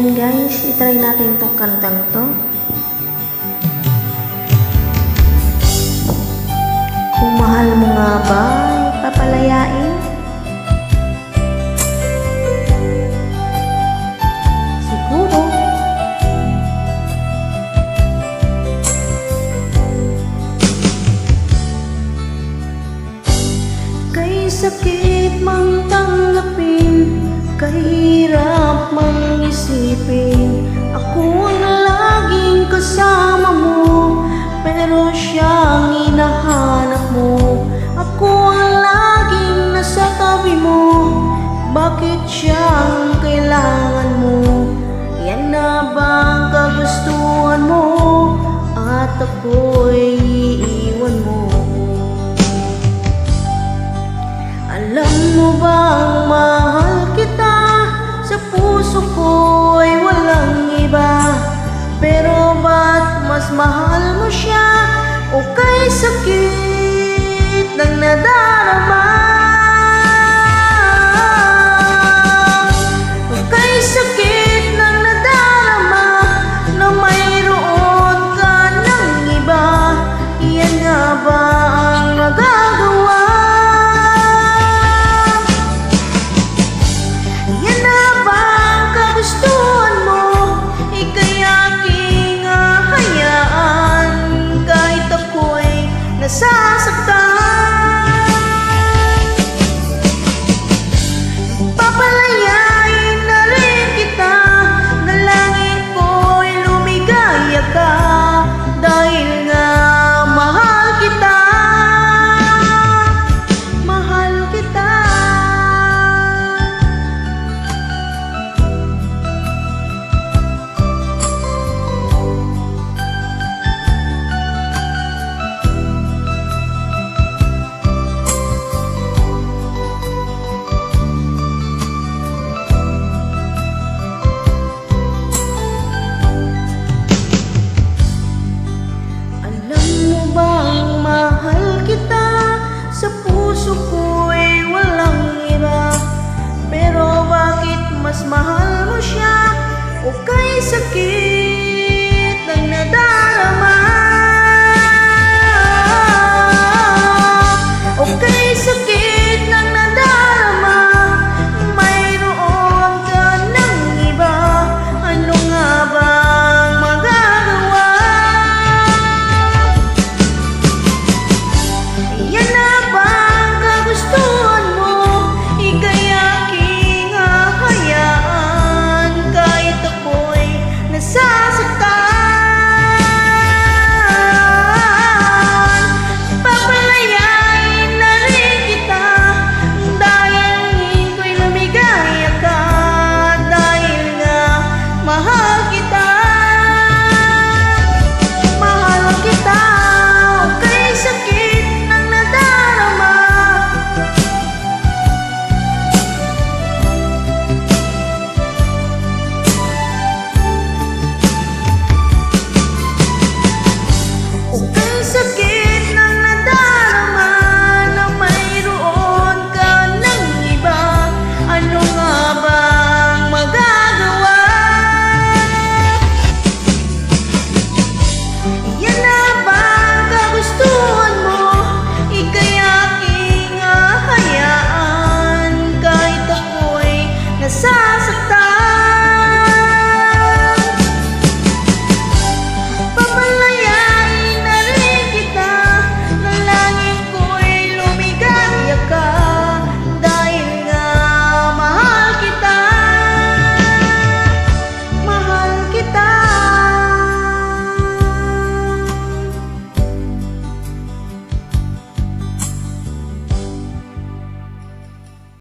Ayan guys, itry natin tong kantang to. Kung mahal mo nga ba, papalayain? Siguro. Kay sakit mang tanggapin Kahirap mang isipin Ako ang laging kasama mo Pero siyang hinahanap mo Ako ang laging nasa tabi mo Bakit siyang kailangan mo? Yan na ba ang kagustuhan mo? At ako'y mahal mo siya O kay sakit ng nadarama mas mahal mo siya. O kay sakit ng nadarama.